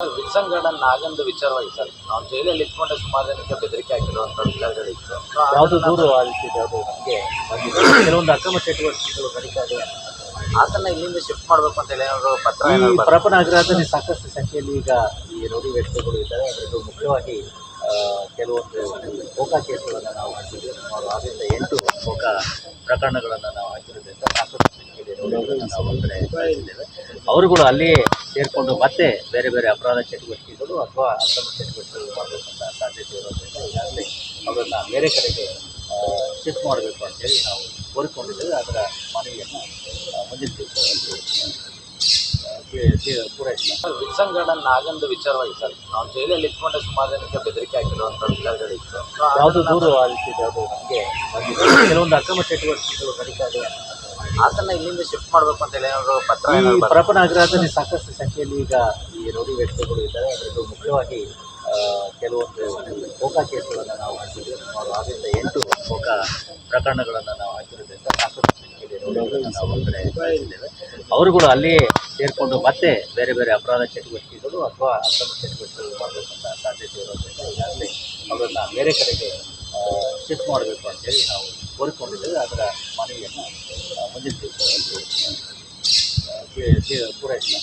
Wilson garden ನಾಗಂದು ವಿಚಾರವಾಗಿ sir ನಾವು ಜೈಲಲ್ಲಿ ಇಟ್ಕೊಂಡೆ ಸುಮಾರು ಜನಕ್ಕೆ ಬೆದರಿಕೆ ಹಾಕಿರುವಂಥ ವಿಚಾರಗಳಿತ್ತು ಯಾವುದು ದೂರ ದೂರು ಆ ರೀತಿ ಯಾವುದು ನಮಗೆ ಕೆಲವೊಂದು ಅಕ್ರಮ ಚಟುವಟಿಕೆಗಳು ನಡೀತಾ ಇದೆ. ಆತನ ಇಲ್ಲಿಂದ ಶಿಫ್ಟ್ ಮಾಡಬೇಕು ಅಂತ ಹೇಳಿ ಪತ್ರ ಈ ಏನಾದ್ರು ಪರಪ್ಪನ ಅಗ್ರಹದಲ್ಲಿ ಸಾಕಷ್ಟು ಸಂಖ್ಯೆಯಲ್ಲಿ ಈಗ ಈ ರೌಡಿ ವ್ಯಕ್ತಿಗಳು ಇದ್ದಾರೆ. ಅದರಲ್ಲೂ ಮುಖ್ಯವಾಗಿ ಆ, ಕೆಲವೊಂದು ಕೋಕಾ ಕೇಸ್ಗಳನ್ನು ನಾವು ಹಾಕಿದ್ದೇವೆ ಸುಮಾರು ಆರರಿಂದ ಎಂಟು ಕೋಕಾ ಪ್ರಕರಣಗಳನ್ನು ನಾವು ಹಾಕಿರೋದ್ರಿಂದ ಸಾಕಷ್ಟು ಸಂಖ್ಯೆಯಲ್ಲಿ ರೌಡಿಗಳನ್ನು ನಾವು ಒಂದು ಕಡೆ ಅಲ್ಲಿಯೇ ಸೇರಿಕೊಂಡು ಮತ್ತೆ ಬೇರೆ ಬೇರೆ ಅಪರಾಧ ಚಟುವಟಿಕೆಗಳು ಅಥವಾ ಅಕ್ರಮ ಚಟುವಟಿಕೆಗಳು ಮಾಡಬೇಕಂತ ಸಾಧ್ಯತೆ ಇರೋದ್ರಿಂದ ಈಗಾಗಲೇ ಅವರನ್ನು ಬೇರೆ ಕಡೆಗೆ ಶಿಫ್ಟ್ ಮಾಡಬೇಕು ಅಂತೇಳಿ ನಾವು ಕೋರಿಕೊಂಡಿದ್ದೇವೆ. ಅದರ ಮನವಿಯನ್ನು ಮುಂದಿನ ದಿವಸ ವಿಲ್ಸನ್ ಗಾರ್ಡನ್ ನಾಗಂದು ವಿಚಾರವಾಗಿ ಸರ್ ನಾವು ಜೈಲಲ್ಲಿ ಇಟ್ಕೊಂಡೆ ಸುಮಾರು ಜನಕ್ಕೆ ಬೆದರಿಕೆ ಹಾಕಿರುವಂಥ ವಿಚಾರಗಳಿತ್ತು ಯಾವುದು ಅದನ್ನ ದೂರು ಆ ರೀತಿ ಯಾವುದು ನಮಗೆ ಕೆಲವೊಂದು ಅಕ್ರಮ ಚಟುವಟಿಕೆಗಳು ನಡೀತಾ ಇದೆ ಆತನ ಇಲ್ಲಿಂದ ಶಿಫ್ಟ್ ಮಾಡಬೇಕು ಅಂತ ಹೇಳಿ ಏನಾದ್ರು ಪತ್ರ ಈ ಏನಾದ್ರು ಸಾಕಷ್ಟು ಸಂಖ್ಯೆಯಲ್ಲಿ ಈಗ ಈ ರೌಡಿ ವ್ಯಕ್ತಿಗಳು ಇದ್ದಾರೆ. ಅದರಲ್ಲೂ ಮುಖ್ಯವಾಗಿ ಆ, ಕೆಲವೊಂದು ಕೋಕಾ ಕೇಸುಗಳನ್ನು ನಾವು ಹಾಕಿದ್ವಿ. ಸುಮಾರು ಆರರಿಂದ ಎಂಟು ಕೋಕಾ ಪ್ರಕರಣಗಳನ್ನು ನಾವು ಹಾಕಿರೋದ್ರಿಂದ ಸಾಕಷ್ಟು ಸಂಖ್ಯೆಯಲ್ಲಿ ರೌಡಿಗಳನ್ನು ನಾವು ಅಂದರೆ ಅವರುಗಳು ಅಲ್ಲಿಯೇ ಸೇರಿಕೊಂಡು ಮತ್ತೆ ಬೇರೆ ಬೇರೆ ಅಪರಾಧ ಚಟುವಟಿಕೆಗಳು ಅಥವಾ ಅಕ್ರಮ ಚಟುವಟಿಕೆಗಳು ಮಾಡಬೇಕಂತ ಸಾಧ್ಯತೆ ಇರೋದ್ರಿಂದ ಈಗಾಗಲೇ ಅವರನ್ನು ಬೇರೆ ಕಡೆಗೆ ಶಿಫ್ಟ್ ಮಾಡಬೇಕು ಅಂತೇಳಿ ನಾವು ಕೋರಿಕೊಂಡಿದ್ದೇವೆ ಅದರ ಮನವಿಯನ್ನು ಆ, ಮುಂದಿನ ದಿವಸ ಪೂರೈಸಿಲ್ಲ